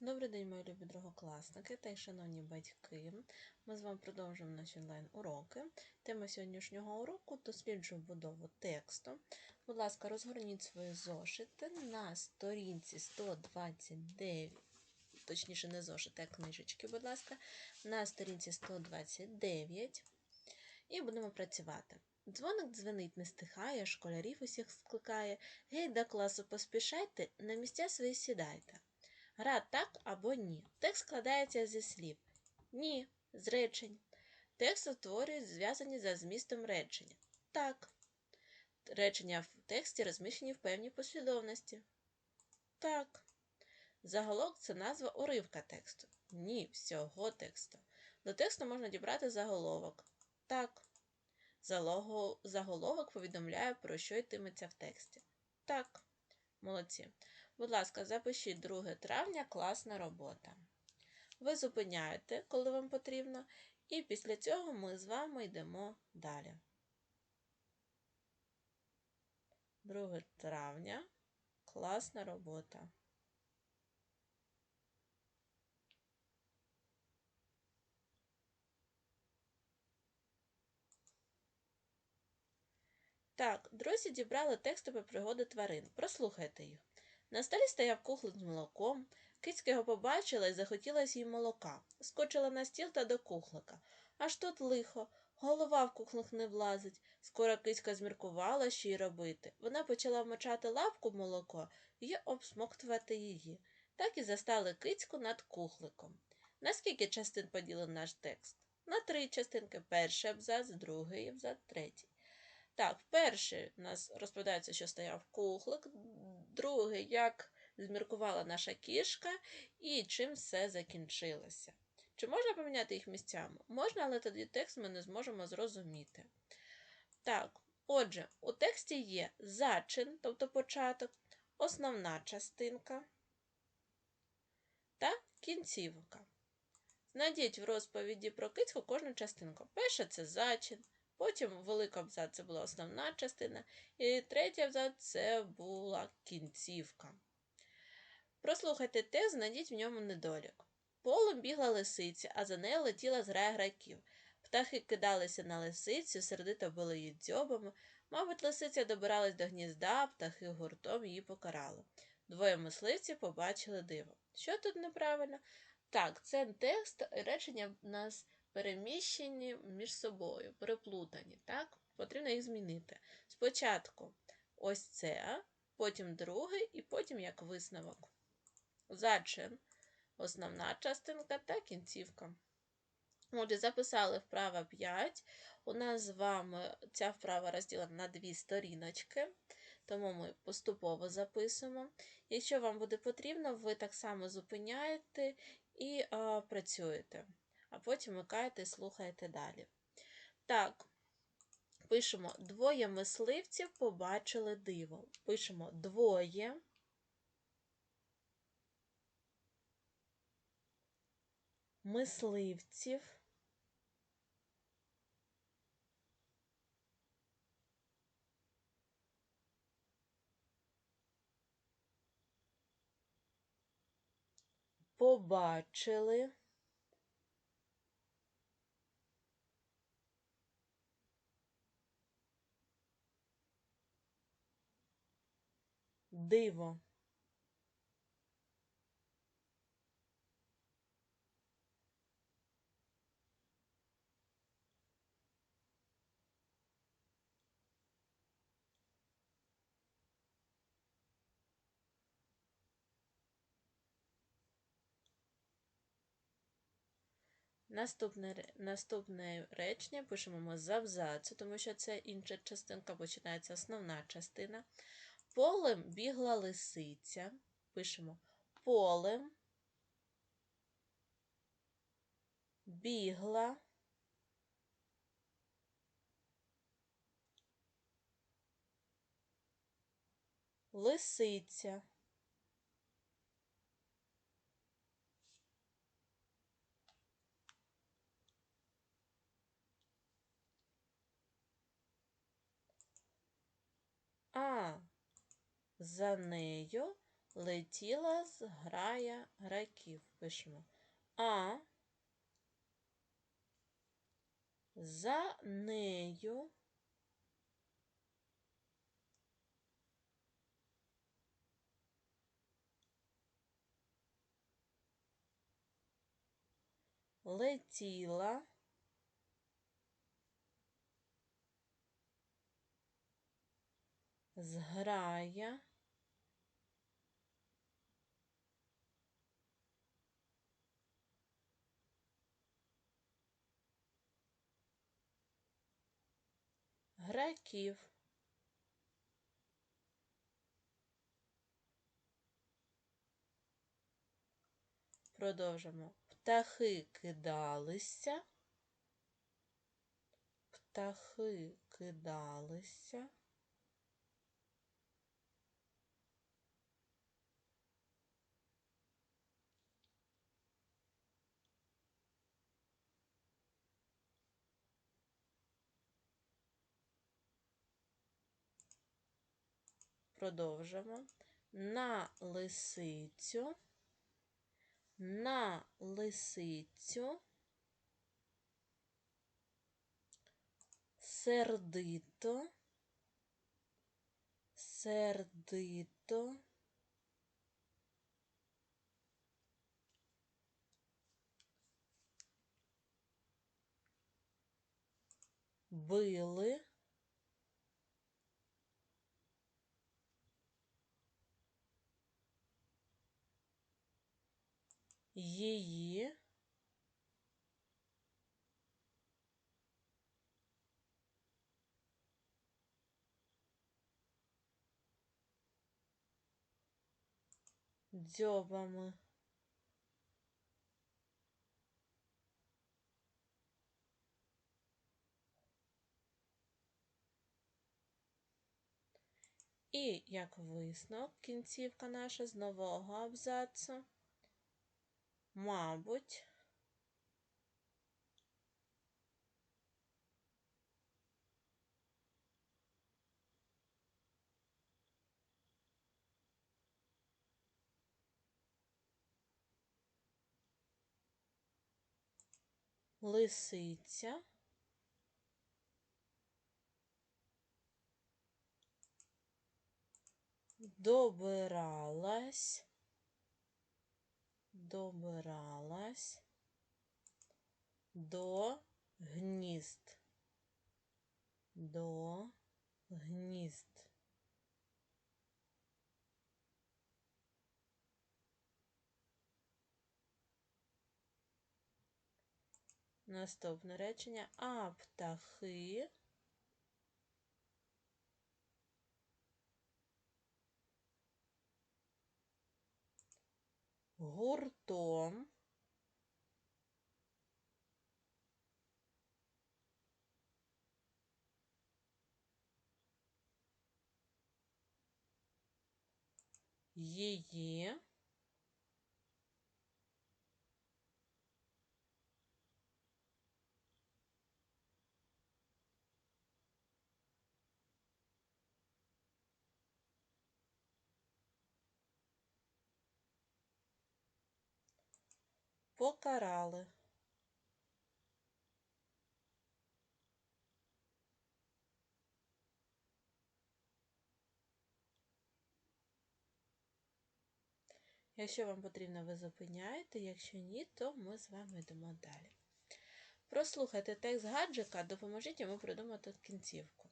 Добрий день, мої любі другокласники та й шановні батьки. Ми з вами продовжуємо наші онлайн-уроки. Тема сьогоднішнього уроку досліджую будову тексту. Будь ласка, розгорніть свої зошити на сторінці 129, точніше, не зошити, а книжечки, будь ласка, на сторінці 129 і будемо працювати. Дзвоник дзвенить, не стихає, школярів усіх скликає. Гей, до класу поспішайте, на місця свої сідайте. Гра так або ні. Текст складається зі слів. Ні, з речень. Текст утворюють зв'язані за змістом речення. Так. Речення в тексті розміщені в певній послідовності. Так. Заголовок це назва уривка тексту. Ні, всього тексту. До тексту можна дібрати заголовок. Так. Заголовок повідомляє, про що йтиметься в тексті. Так. Молодці. Будь ласка, запишіть 2 травня класна робота. Ви зупиняєте, коли вам потрібно, і після цього ми з вами йдемо далі. 2 травня класна робота. Так, друзі дібрали текстові пригоди тварин. Прослухайте їх. На столі стояв кухлик з молоком. Кицька його побачила і захотілося їй молока. Скочила на стіл та до кухлика. Аж тут лихо, голова в кухлик не влазить. Скоро кицька зміркувала, що й робити. Вона почала вмочати лапку в молоко і обсмоктувати її. Так і застали кицьку над кухликом. Наскільки частин поділений наш текст? На три частинки. Перший абзац, другий абзац, третій. Так, перший у нас розповідається, що стояв кухлик, другий, як зміркувала наша кішка, і чим все закінчилося. Чи можна поміняти їх місцями? Можна, але тоді текст ми не зможемо зрозуміти. Так, отже, у тексті є зачин, тобто початок, основна частинка та кінцівка. Знайдіть в розповіді про кицьку кожну частинку. Перша це зачин. Потім великий абзац це була основна частина, і третій абзац це була кінцівка. Прослухайте текст, знайдіть в ньому недолік. Полем бігла лисиця, а за нею летіла зграя граків. Птахи кидалися на лисицю, сердито били її дзьобами. Мабуть, лисиця добиралась до гнізда, птахи гуртом її покарали. Двоє мисливців побачили диво. Що тут неправильно? Так, це текст речення в нас переміщені між собою, переплутані. так? Потрібно їх змінити. Спочатку ось це, потім другий, і потім як висновок. Зачин основна частинка та кінцівка. Отже, записали вправа 5. У нас з вами ця вправа розділена на дві сторіночки, тому ми поступово записуємо. Якщо вам буде потрібно, ви так само зупиняєте і а, працюєте а потім вмикаєте і слухаєте далі. Так, пишемо двоє мисливців побачили диво. Пишемо двоє. Мисливців. Побачили диво. Наступне наступне речення пишемо ми з абзацу, тому що це інша частинка, починається основна частина. Полем бігла лисиця. Пишемо полем бігла. Лисиця. А за нею летіла зграя раків. Пишемо. А за нею летіла зграя граків. Продовжимо. Птахи кидалися. Птахи кидалися. Продовжимо. На лисицю. На лисицю. Сердито. Сердито. Били. Її. Дзьобами. І як висновок, кінцівка наша з нового абзацу. Мабуть, лисиця. Добиралась, добиралась до гнізд, до гнізд. Наступне речення. А птахи гуртом. Її покарали. Якщо вам потрібно, ви зупиняєте, якщо ні, то ми з вами йдемо далі. Прослухайте текст гаджика, допоможіть йому придумати кінцівку.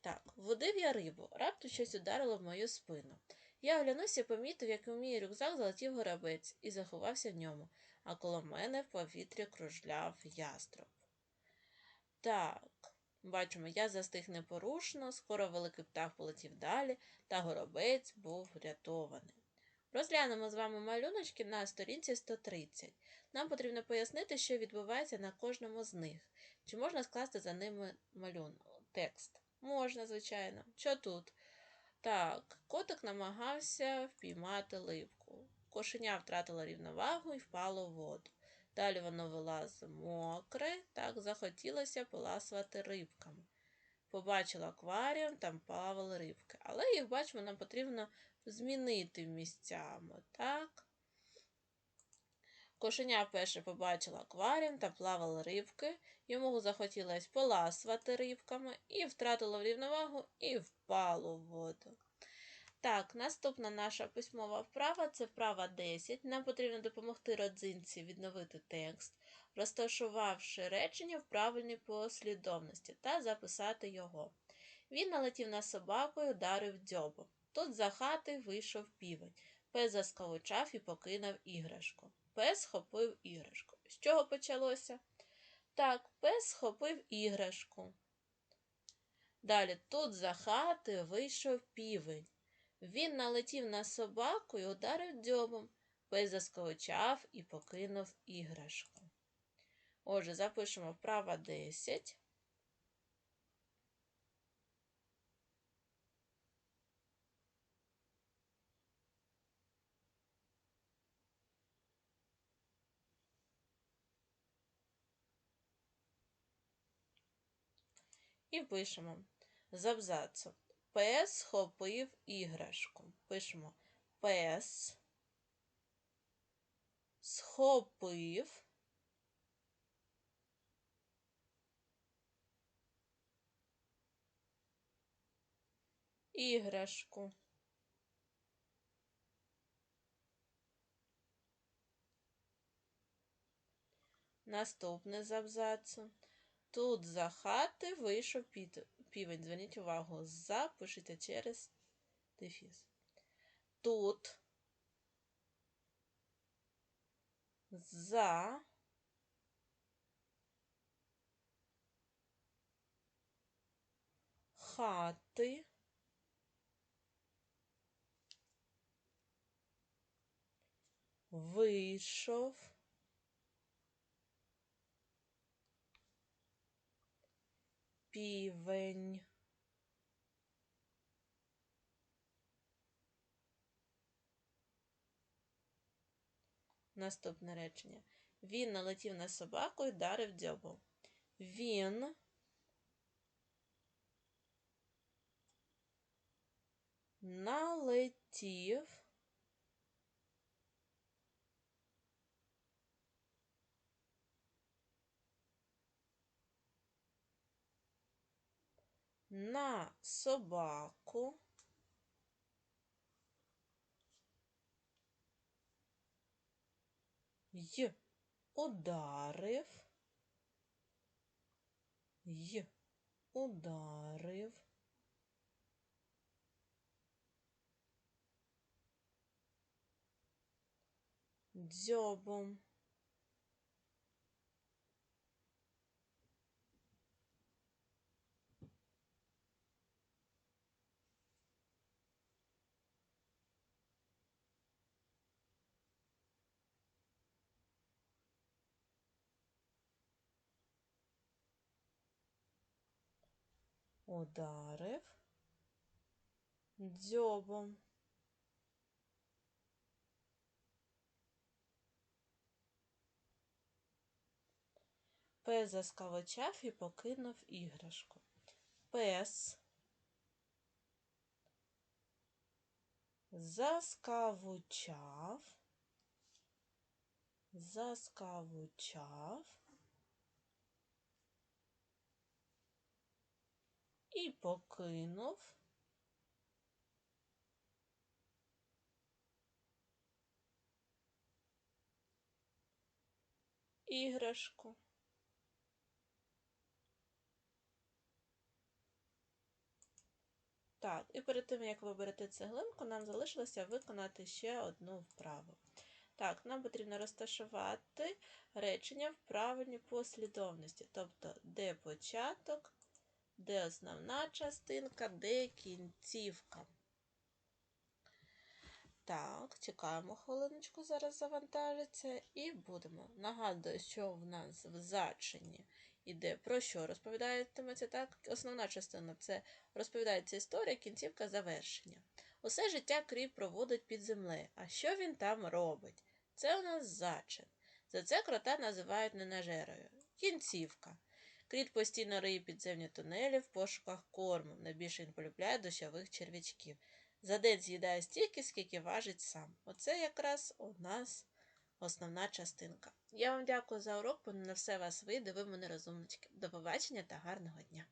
Так, водив я рибу, раптом щось ударило в мою спину. Я оглянувся і помітив, як у мій рюкзак залетів горобець і заховався в ньому, а коло мене в повітрі кружляв яструб. Так, бачимо, я застиг непорушно, скоро великий птах полетів далі, та горобець був врятований. Розглянемо з вами малюночки на сторінці 130. Нам потрібно пояснити, що відбувається на кожному з них. Чи можна скласти за ними малюнок, текст? Можна, звичайно. Що тут? Так, котик намагався впіймати липку. Кошеня втратило рівновагу і впало в воду. Далі воно вилазить мокре, так захотілося поласувати рибками. Побачила акваріум, там плавали рибки. Але їх, бачимо, нам потрібно змінити місцями, так? Кошеня вперше побачила акваріум та плавали рибки. Йому захотілося поласувати рибками і втратило рівновагу і впало в воду. Так, наступна наша письмова вправа це вправа 10. Нам потрібно допомогти родзинці відновити текст, розташувавши речення в правильній послідовності та записати його. Він налетів на собаку і ударив дзьобом. Тут за хати вийшов півень. Пес заскавучав і покинув іграшку. Пес схопив іграшку. З чого почалося? Так, пес схопив іграшку. Далі тут за хати вийшов півень. Він налетів на собаку і ударив дзьобом. Пес заскавучав і покинув іграшку. Отже, запишемо вправа 10. І пишемо з абзацу. Пес схопив іграшку. Пишемо пес схопив іграшку. Наступне з абзацу. Тут за хати вийшов півень. Зверніть увагу, за пишете через дефіс. Тут за хати вийшов півень. Наступне речення. Він налетів на собаку і вдарив дзьобом. Він налетів на собаку. Й ударив, й ударив. Дзьобом. Ударив дзьобом. Пес заскавочав і покинув іграшку. Пес заскавучав, заскавучав і покинув. Іграшку. Так, і перед тим, як виберете цеглинку, нам залишилося виконати ще одну вправу. Так, нам потрібно розташувати речення в правильній послідовності, тобто де початок, де основна частинка, де кінцівка. Так, чекаємо хвилиночку, зараз завантажиться, і будемо. Нагадую, що в нас в зачині іде про що розповідається так? Основна частина це розповідається історія, кінцівка завершення. Усе життя кріп проводить під землею. А що він там робить? Це у нас зачин. За це крота називають ненажерою. Кінцівка. Кріт постійно риє підземні тунелі в пошуках корму. Найбільше він полюбляє дощових черв'ячків. За день з'їдає стільки, скільки важить сам. Оце якраз у нас основна частинка. Я вам дякую за урок, бо на все вас вийде, ви мене розумнички. До побачення та гарного дня!